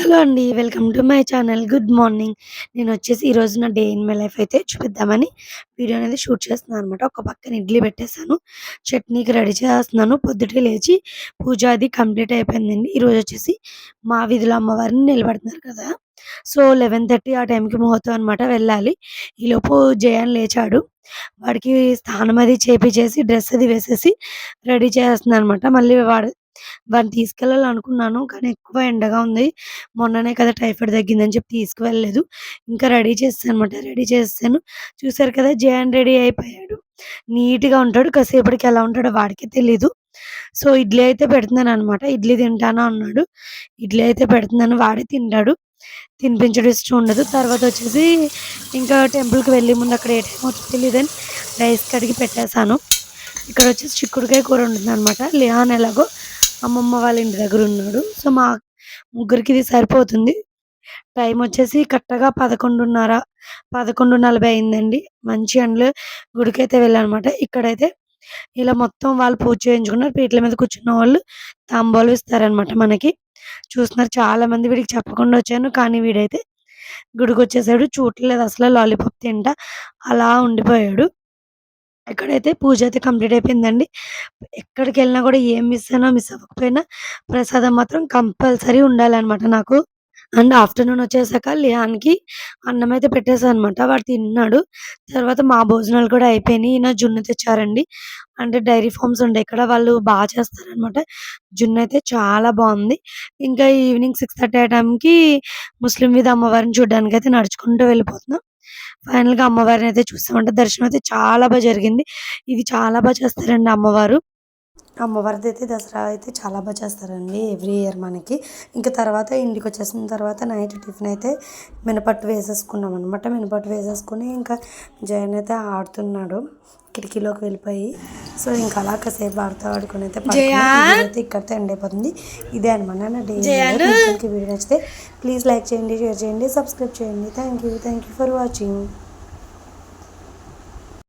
Hello అండి. Welcome to my channel. Good morning. నేను వచ్చేసి ఈరోజు నా డే ఇన్ మై లైఫ్ అయితే చూపిద్దామని వీడియో అనేది షూట్ చేస్తున్నాను అనమాట. ఒక పక్కన ఇడ్లీ పెట్టేసాను. చట్నీకి రెడీ చేస్తున్నాను. పొద్దుటే లేచి పూజ అది కంప్లీట్ అయిపోయిందండి. ఈరోజు వచ్చేసి మా వీధిలో అమ్మవారిని నిలబెడుతున్నారు కదా! సో 11:30 ఆ టైంకి ముహూర్తం అనమాట వెళ్ళాలి. ఈలోపు జయాన్ లేచాడు. వాడికి స్నానం అది చేపిచ్చేసి డ్రెస్ అది వేసేసి రెడీ చేస్తున్నాననమాట. మళ్ళీ వాడు వాడిని తీసుకెళ్ళాలనుకున్నాను. కానీ ఎక్కువ ఎండగా ఉంది. మొన్ననే కదా టైఫాయిడ్ తగ్గిందని చెప్పి తీసుకువెళ్ళలేదు. ఇంకా రెడీ చేస్తాను అనమాట రెడీ చేస్తాను చూసారు కదా జయాన్ రెడీ అయిపోయాడు. నీట్‌గా ఉంటాడు. కాసేపటికి ఎలా ఉంటాడో వాడికే తెలీదు. సో ఇడ్లీ అయితే పెడుతున్నాను అనమాట ఇడ్లీ తింటాను అన్నాడు. ఇడ్లీ అయితే పెడుతున్నాను. వాడే తింటాడు. తినిపించడం ఇష్టం ఉండదు. తర్వాత వచ్చేసి ఇంకా టెంపుల్‌కి వెళ్ళే ముందు అక్కడ ఏ టైం అవుతుందో తెలియదని రైస్ కడిగి పెట్టేశాను ఇక్కడ వచ్చేసి చిక్కుడుకాయ కూర ఉంటుందనమాట లిహాన్ ఎలాగో అమ్మమ్మ వాళ్ళ ఇంటి దగ్గర ఉన్నాడు. సో మా ముగ్గురికి ఇది సరిపోతుంది. టైం వచ్చేసి కరెక్ట్‌గా 11:30, 11:40 అయిందండి. మంచి ఎండలో గుడికైతే వెళ్ళానమాట ఇక్కడైతే ఇలా మొత్తం వాళ్ళు పూజ చేయించుకున్నారు. పీటల మీద కూర్చున్న వాళ్ళు తాంబోలు ఇస్తారనమాట మనకి. చూస్తున్నారు చాలామంది వీడికి చెప్పకుండా వచ్చాను. కానీ వీడైతే గుడికి వచ్చేసాడు చూడలేదు అసలు లాలీపాప్ తింటా అలా ఉండిపోయాడు. ఇక్కడైతే పూజ అయితే కంప్లీట్ అయిపోయిందండి. ఎక్కడికి వెళ్ళినా కూడా ఏం మిస్ అయినా, మిస్ అవ్వకపోయినా ప్రసాదం మాత్రం కంపల్సరీ ఉండాలన్నమాట నాకు. అండ్ ఆఫ్టర్‌నూన్ వచ్చేసాక లియాన్‌కి అన్నం అయితే పెట్టేసాననమాట. వాడు తిన్నాడు. తర్వాత మా భోజనాలు కూడా అయిపోయినాయి. ఈయన జున్ను తెచ్చారండి. అంటే డైరీ ఫార్మ్స్ ఉంటాయి ఇక్కడ. వాళ్ళు బాగా చేస్తారనమాట. జున్ను అయితే చాలా బాగుంది ఇంకా ఈవినింగ్ 6:30 ఆ టైంకి ముస్లిం మీద అమ్మవారిని చూడ్డానికైతే నడుచుకుంటూ వెళ్ళిపోతున్నాం. ఫైనల్‌గా అమ్మవారిని అయితే చూస్తామంటే దర్శనం అయితే చాలా బాగా జరిగింది. ఇది చాలా బాగా చేస్తారండి అమ్మవారు. అమ్మవారిది అయితే దసరా అయితే చాలా బాగా చేస్తారండి ఎవ్రీ ఇయర్ మనకి. ఇంకా తర్వాత ఇంటికి వచ్చేసిన తర్వాత నైట్ టిఫిన్ అయితే మినపట్టు వేసేసుకున్నామనమాట. మినపట్టు వేసేసుకుని ఇంకా జయన్ అయితే ఆడుతున్నాడు. కిటికీలోకి వెళ్ళిపోయి. సో ఇంక అలా కాసేపు ఆడుతూ ఆడుకొని అయితే. అయితే ఇక్కడితో ఎండ్ అయిపోతుంది. ఇదే అనమాట నా డే ఇన్ మై లైఫ్. మీకు కనుక ఈ వీడియో నచ్చితే ప్లీజ్ లైక్ చేయండి, షేర్ చేయండి, సబ్స్క్రైబ్ చేయండి. Thank you. Thank you for watching.